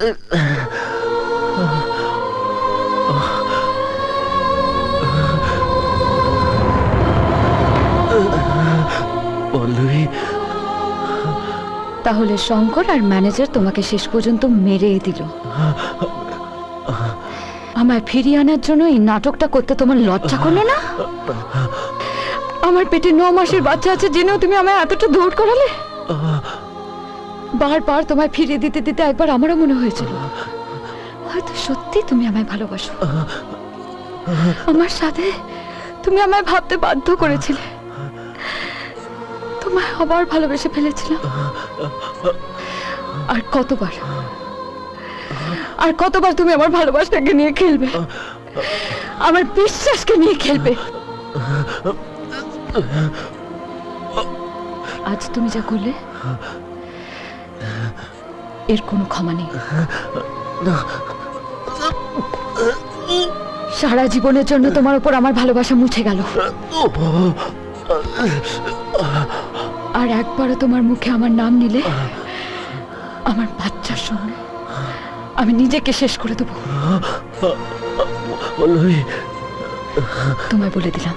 তাহলে শঙ্কর আর ম্যানেজার তোমাকে শেষ পর্যন্ত মেরেই দিল। আমায় ফিরিয়ে আনার জন্য এই নাটকটা করতে তোমার লজ্জা করল না? আমার পেটে ন মাসের বাচ্চা আছে, জেনেও তুমি আমায় এতটা দৌড় করালে? বারবার তোমায় ফিরিয়ে দিতে দিতে একবার আমারও মনে হয়েছিল। হয়তো সত্যি তুমি আমায় ভালোবাসো। আমার সাথে তুমি আমায় ভাবতে বাধ্য করেছিলে। তোমায় আবার ভালোবেসে ফেলেছিলাম। আর কতবার? আর কতবার তুমি আমার ভালোবাসাকে নিয়ে খেলবে? আমার বিশ্বাসকে নিয়ে খেলবে? আজ তুমি যা করলে এর কোনো ক্ষমা নেই। সারা জীবনের জন্য তোমার উপর আমার ভালোবাসা মুছে গেল। আর একবারও তোমার মুখে আমার নাম নিলে আমার বাচ্চার সঙ্গে আমি নিজেকে শেষ করে দেবো। তোমায় বলে দিলাম।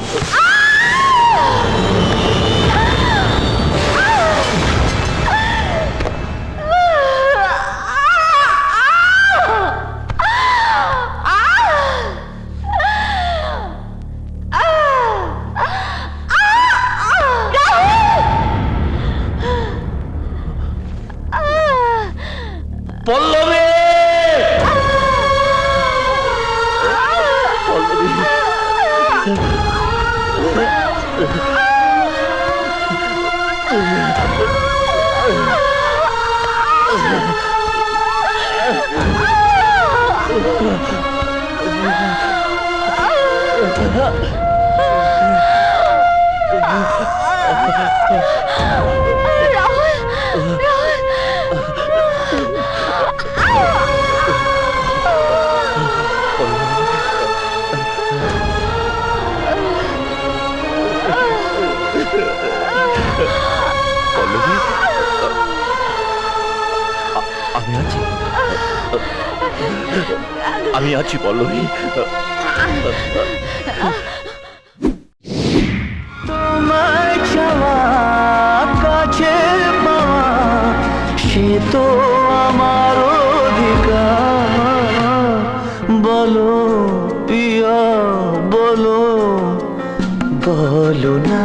পল্লবী পল্লবী আমি আছি। আমি আছি পল্লবী। তোমার চাওয়া কাছে পাওয়া, সে তো আমার অধিকার। বলো প্রিয়, বলো বলো না।